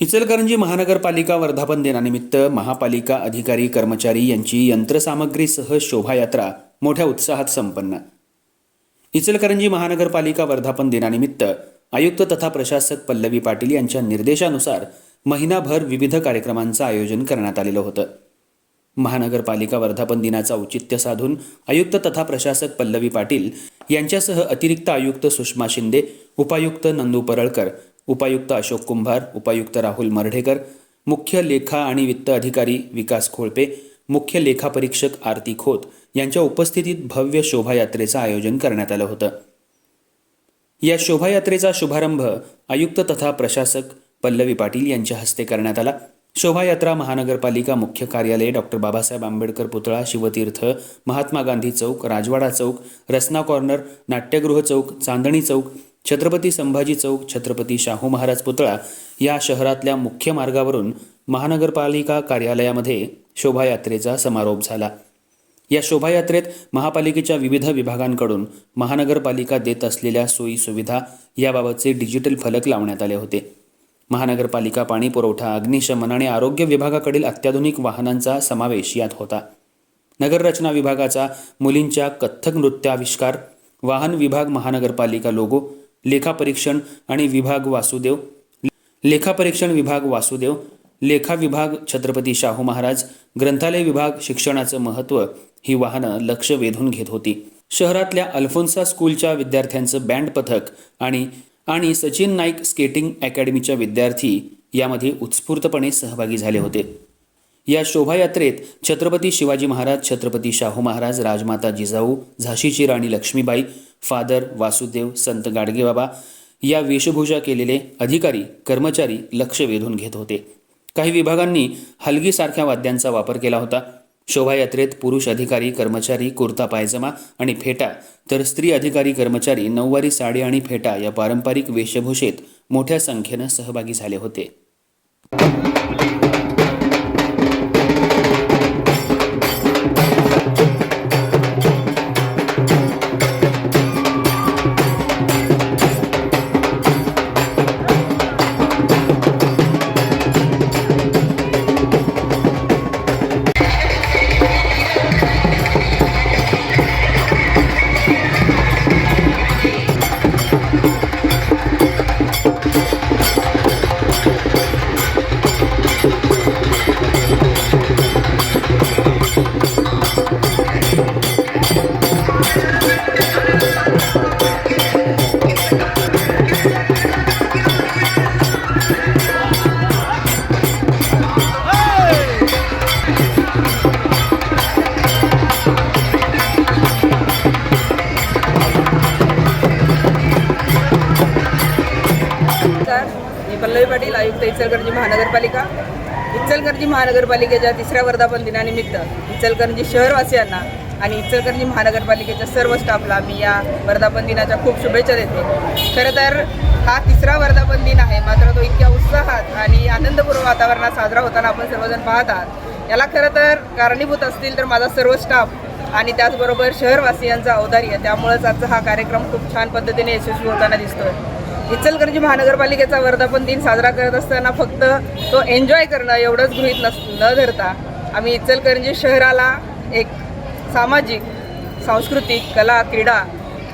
इचलकरंजी महानगरपालिका वर्धापन दिनानिमित्त महापालिका अधिकारी कर्मचारी यांची यंत्रसामग्रीसह शोभायात्रा मोठ्या उत्साहात संपन्न. इचलकरंजी महानगरपालिका वर्धापन दिनानिमित्त आयुक्त तथा प्रशासक पल्लवी पाटील यांच्या निर्देशानुसार महिनाभर विविध कार्यक्रमांचं आयोजन करण्यात आलेलं होतं. महानगरपालिका वर्धापन दिनाचा औचित्य साधून आयुक्त तथा प्रशासक पल्लवी पाटील यांच्यासह अतिरिक्त आयुक्त सुषमा शिंदे उपायुक्त नंदू परळकर उपायुक्त अशोक कुंभार उपायुक्त राहुल मर्ढेकर मुख्य लेखा आणि वित्त अधिकारी विकास खोळपे मुख्य लेखापरीक्षक आरती खोत यांच्या उपस्थितीत भव्य शोभायात्रेचं आयोजन करण्यात आलं होतं. या शोभायात्रेचा शुभारंभ आयुक्त तथा प्रशासक पल्लवी पाटील यांच्या हस्ते करण्यात आला. शोभायात्रा महानगरपालिका मुख्य कार्यालय डॉक्टर बाबासाहेब आंबेडकर पुतळा शिवतीर्थ महात्मा गांधी चौक राजवाडा चौक रसना कॉर्नर नाट्यगृह चौक चांदणी चौक छत्रपती संभाजी चौक छत्रपती शाहू महाराज पुतळा या शहरातल्या मुख्य मार्गावरून महानगरपालिका कार्यालयामध्ये शोभायात्रेचा समारोप झाला. या शोभायात्रेत महापालिकेच्या विविध विभागांकडून महानगरपालिका देत असलेल्या सोयी सुविधा याबाबतचे डिजिटल फलक लावण्यात आले होते. महानगरपालिका पाणी पुरवठा अग्निशमन आणि आरोग्य विभागाकडील अत्याधुनिक वाहनांचा समावेश यात होता. नगररचना विभागाचा मुलींच्या कथ्थक नृत्याविष्कार वाहन विभाग महानगरपालिका लोगो लेखापरीक्षण आणि विभाग वासुदेव. लेखापरीक्षण विभाग वासुदेव. लेखा विभाग छत्रपती शाहू महाराज. ग्रंथालय विभाग शिक्षणाचं महत्त्व. ही वाहनं लक्ष वेधून घेत होती. शहरातल्या अल्फोन्सा स्कूलच्या विद्यार्थ्यांचं बँड पथक आणि आणि सचिन नाईक स्केटिंग अकॅडमीच्या विद्यार्थी यामध्ये उत्स्फूर्तपणे सहभागी झाले होते. या शोभायात्रेत छत्रपती शिवाजी महाराज छत्रपती शाहू महाराज राजमाता जिजाऊ झाशीची राणी लक्ष्मीबाई फादर वासुदेव संत गाडगेबाबा या वेशभूषा केलेले अधिकारी कर्मचारी लक्ष वेधून घेत होते. काही विभागांनी हलगीसारख्या वाद्यांचा वापर केला होता. शोभायात्रेत पुरुष अधिकारी कर्मचारी कुर्ता पायजमा आणि फेटा तर स्त्री अधिकारी कर्मचारी नऊवारी साडी आणि फेटा या पारंपरिक वेशभूषेत मोठ्या संख्येनं सहभागी झाले होते. पाटील आयुक्त इचलकरंजी महानगरपालिका. इचलकरंजी महानगरपालिकेच्या तिसऱ्या वर्धापन दिनानिमित्त इचलकरंजी शहरवासियांना आणि इचलकरंजी महानगरपालिकेच्या सर्व स्टाफला मी या वर्धापन दिनाच्या खूप शुभेच्छा देते. खरं तर हा तिसरा वर्धापन दिन आहे मात्र तो इतक्या उत्साहात आणि आनंदपूर्व वातावरणात साजरा होताना आपण सर्वजण पाहत आहात. याला खरं तर कारणीभूत असतील तर माझा सर्व स्टाफ आणि त्याचबरोबर शहरवासियांचा औदार्य त्यामुळेच आजचा हा कार्यक्रम खूप छान पद्धतीने यशस्वी होताना दिसतोय. इचलकरंजी महानगरपालिकेचा वर्धापन दिन साजरा करत असताना फक्त तो एन्जॉय करणं एवढंच गृहित नस न धरता आम्ही इचलकरंजी शहराला एक सामाजिक सांस्कृतिक कला क्रीडा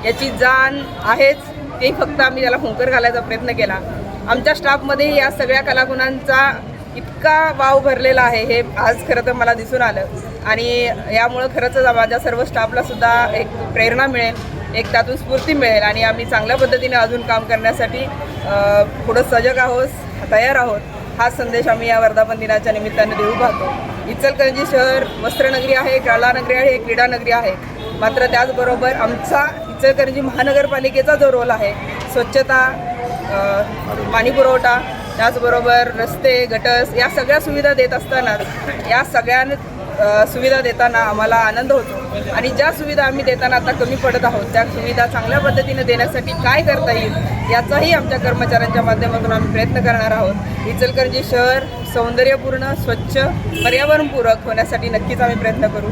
याची जाण आहेच ते फक्त आम्ही त्याला हुंकर घालायचा प्रयत्न केला. आमच्या स्टाफमध्ये या सगळ्या कलागुणांचा इतका वाव भरलेला आहे हे आज खरं तर मला दिसून आलं. आणि यामुळं खरंच माझ्या सर्व स्टाफला सुद्धा एक प्रेरणा मिळेल एक त्यातून स्फूर्ती मिळेल आणि आम्ही चांगल्या पद्धतीने अजून काम करण्यासाठी पुढं सजग आहोत तयार आहोत हा संदेश आम्ही या वर्धापन दिनाच्या निमित्ताने देऊ पाहतो. इचलकरंजी शहर वस्त्रनगरी आहे कलानगरी आहे क्रीडा नगरी आहे. मात्र त्याचबरोबर आमचा इचलकरंजी महानगरपालिकेचा जो रोल आहे स्वच्छता पाणी पाणीपुरवठा त्याचबरोबर रस्ते गटर्स या सगळ्या सुविधा देत असताना या सगळ्यां सुविधा देताना आम्हाला आनंद होतो. आणि ज्या सुविधा आम्ही देताना आता कमी पडत आहोत त्या सुविधा चांगल्या पद्धतीने देण्यासाठी काय करता येईल याचाही आमच्या कर्मचाऱ्यांच्या माध्यमातून आम्ही प्रयत्न करणार आहोत. इचलकरंजी शहर सौंदर्यपूर्ण स्वच्छ पर्यावरणपूरक होण्यासाठी नक्कीच आम्ही प्रयत्न करू.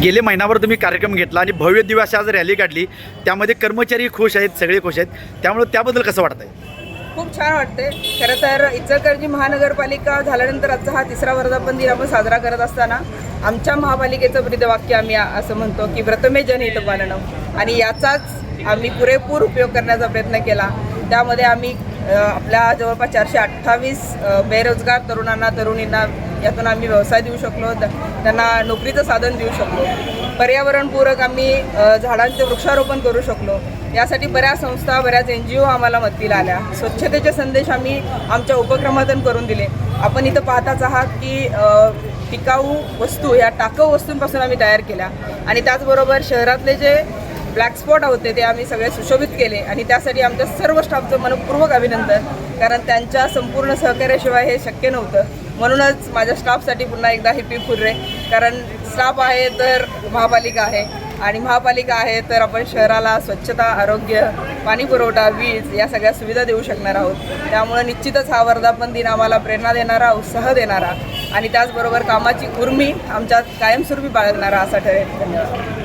गेले महिनाभर तुम्ही कार्यक्रम घेतला आणि भव्य दिवस आज रॅली काढली. त्यामध्ये कर्मचारी खुश आहेत सगळे खुश आहेत. त्यामुळे त्याबद्दल कसं वाटतंय? खूप छान वाटते खरं तर इचलकरंजी महानगरपालिका झाल्यानंतर आजचा हा तिसरा वर्धापन दिन आपण साजरा करत असताना आमच्या महापालिकेचं ब्रीदवाक्य आम्ही असं म्हणतो की व्रतमे जनहित पालनं आणि याचाच आम्ही पुरेपूर उपयोग करण्याचा प्रयत्न केला. त्यामध्ये आम्ही आपल्या जवळपास चारशे अठ्ठावीस बेरोजगार तरुणांना तरुणींना यातून आम्ही व्यवसाय देऊ शकलो. द- त्यांना नोकरीचं साधन देऊ शकलो. पर्यावरणपूरक आम्ही झाडांचे वृक्षारोपण करू शकलो. यासाठी बऱ्याच संस्था बऱ्याच एन जी ओ आम्हाला मदतीला आल्या. स्वच्छतेचे संदेश आम्ही आमच्या उपक्रमातून करून दिले. आपण इथं पाहताच आहात की टिकाऊ वस्तू ह्या टाकाऊ वस्तूंपासून आम्ही तयार केल्या. आणि त्याचबरोबर शहरातले जे ब्लॅक स्पॉट होते ते आम्ही सगळे सुशोभित केले. आणि त्यासाठी आमच्या सर्व स्टाफचं मनपूर्वक अभिनंदन कारण त्यांच्या संपूर्ण सहकार्याशिवाय हे शक्य नव्हतं. म्हणूनच माझ्या स्टाफसाठी पुन्हा एकदा हिपी फुर्रे कारण स्टाफ आहे तर महापालिका आहे. आणि महापालिका आहे तर आपण शहराला स्वच्छता आरोग्य पाणी पुरवठा वीज या सगळ्या सुविधा देऊ शकणार आहोत. त्यामुळे निश्चितच हा वर्धापन दिन आम्हाला प्रेरणा देणारा उत्साह देणारा. आणि त्याचबरोबर कामाची उर्मी आमच्यात कायमस्वरूपी बाळगणारा असा ठरेल. धन्यवाद.